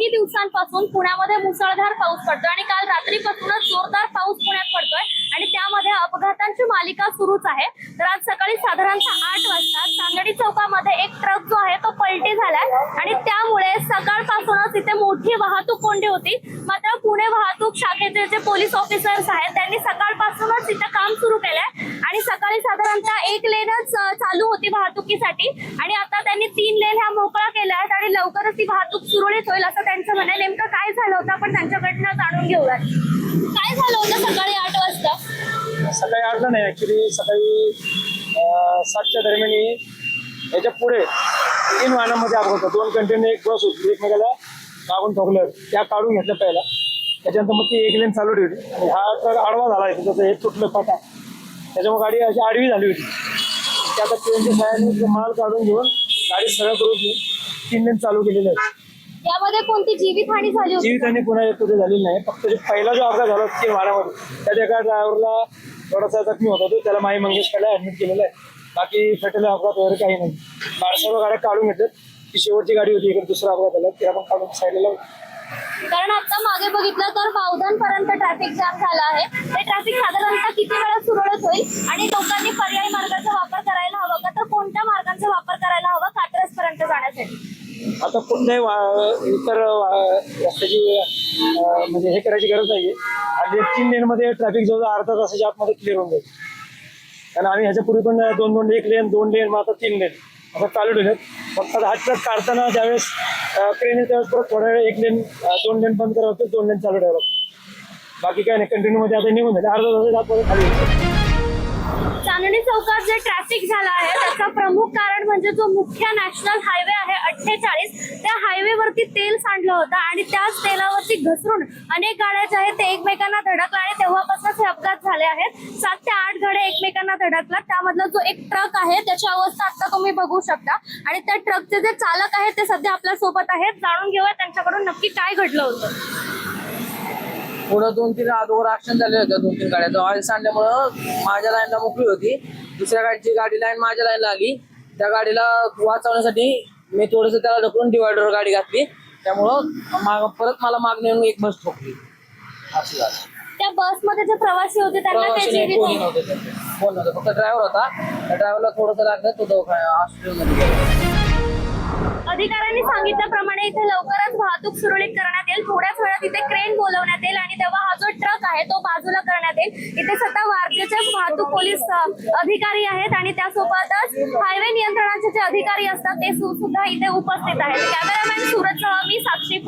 काही दिवसांपासून पुण्यामध्ये मुसळधार पाऊस पडतोय आणि काल रात्रीपासूनच जोरदार पाऊस पुण्यात पडतोय आणि त्यामध्ये अपघातांची मालिका सुरूच आहे. तर आज सकाळी साधारणतः आठ वाजता चांदणी चौकामध्ये एक ट्रक जो आहे तो पलटी झालाय आणि त्यामुळे सकाळपासूनच इथे मोठी वाहतूक कोंडी होती. मात्र पुणे वाहतूक शाखेचे जे पोलीस ऑफिसर्स आहेत त्यांनी सकाळ इथं काम सुरू केलंय आणि सकाळी साधारणतः एक लेनच चालू होती वाहतुकीसाठी आणि आता त्यांनी तीन लेन ह्या मोकळा केल्या आहेत आणि लवकरच ती वाहतूक सुरळीत होईल असं त्यांचं म्हणणं नेमकं काय झालं होतं? आपण त्यांच्याकडनं जाणून घेऊयात. काय झालं होतं सकाळी आठ वाजता? सकाळी आठला नाही ऍक्च्युली सकाळी सातच्या दरम्यान याच्यापुढे तीन वाहनांमध्ये अपघात दोन कंटेनर एक बस होती. एकमेकाला लागून ठोकलं. त्या काढून घेतलं पहिला. त्याच्यानंतर मग ती एक लेन चालू ठेवली. आणि हा तर आडवा झाला आहे. त्याचं हे तुटलं पाटा. त्याच्यामुळे गाडी अशी आडवी झाली होती. त्या आता ट्रेनच्या साह्याने माल काढून घेऊन गाडी सरळ करून घेऊन तीन लेन चालू केलेले आहे यामध्ये कोणती जीवितहानी झाली होती? जीविताने पुन्हा कुठे झालेली नाही. फक्त जे पहिला जो अपघात झाला तीन वाहनामध्ये त्यात एका ड्रायव्हरला थोडासा जखमी होता तो त्याला माई मंगेशकरला ऍडमिट केलेला आहे. बाकी फेटेला अपघात वगैरे काही नाही. सर्व गाड्या काढून घेतल्यात. ती शेवटची गाडी होती. इकडे दुसरा अपघात झाला. ती आपण काढून साईडला लावली. कारण आता मागे बघितलं तर बावधन पर्यंत ट्रॅफिक जाम झाला आहे. ते ट्रॅफिक साधारणतः किती वेळा सुरळीत होईल आणि लोकांनी पर्यायी मार्गाचा वापर करायला हवा का? तर कोणत्या मार्गांचा वापर करायला हवा कात्रज पर्यंत जाण्यासाठी? आता कोणत्याही वा- इतर रस्त्याची म्हणजे हे करायची गरज नाहीये. आणि तीन लेनमध्ये ट्रॅफिक जवळ अर्धा तासाच्या आतमध्ये क्लिअर होऊन जाईल. कारण आम्ही ह्याच्यापूर्वी पण दोन दोन एक लेन दोन लेन मग आता तीन लेन. असं चालू ठेवलेत. फक्त आता ट्रक काढताना ज्यावेळेस क्रेन त्यावेळेस परत थोड्या वेळ एक लेन दोन लेन बंद करावं लागतं दोन लेन चालू ठेवावं लागतं. बाकी काय नाही कंटिन्यू मध्ये आता निघून झाले. अर्धा तास खाली चांदणी चौकात जे ट्रॅफिक झाला आहे त्याचं प्रमुख कारण म्हणजे जो मुख्य नॅशनल हायवे आहे अठ्ठेचाळीस त्या हायवेवरती तेल सांडलं होतं आणि त्याच तेलावरती घसरून अनेक गाड्या ज्या आहेत ते एकमेकांना धडकल्या आणि तेव्हापासून झाले आहेत. सात ते आठ घडे एकमेकांना धडकल्या त्यामधला जो एक ट्रक आहे त्याची अवस्था आता तुम्ही बघू शकता. आणि त्या ट्रकचे जे चालक आहेत ते सध्या आपल्यासोबत आहेत. जाणून घेऊया त्यांच्याकडून नक्की काय घडलं होतं. पुढं दोन तीन अगोदर ऍक्शन झाले होते दोन तीन गाड्या ऑइल सांडल्यामुळं माझ्या लाईनला मोकळी होती. दुसऱ्या गाडीची गाडी लाईन माझ्या लाईनला आली त्या गाडीला वाचवण्यासाठी मी थोडंसं त्याला ढकलून डिवायडर गाडी घातली. त्यामुळं माग परत मला मागणी येऊन एक बस ठोकली. असं झालं. त्या बसमध्ये जे प्रवासी होते त्यांना प्रवासी नाही, जीवित कोणी नव्हतं त्याच्यात. कोण नव्हतं? फक्त ड्रायव्हर होता. त्या ड्रायव्हरला थोडंसं लागलं तो दवाखान्या हॉस्पिटलमध्ये गेला. अधिकाऱ्यांनी सांगितल्याप्रमाणे इथे लवकरच वाहतूक सुरळीत करण्यात येईल. थोड्याच वेळात इथे क्रेन बोलवण्यात येईल आणि तेव्हा हा जो ट्रक आहे तो बाजूला करण्यात येईल. इथे सध्या वारजेचे वाहतूक पोलीस अ, अधिकारी आहेत आणि त्यासोबतच हायवे नियंत्रणाचे जे अधिकारी असतात ते सु- सुद्धा इथे उपस्थित आहेत. कॅमेरामॅन सुरतसह मी साक्षी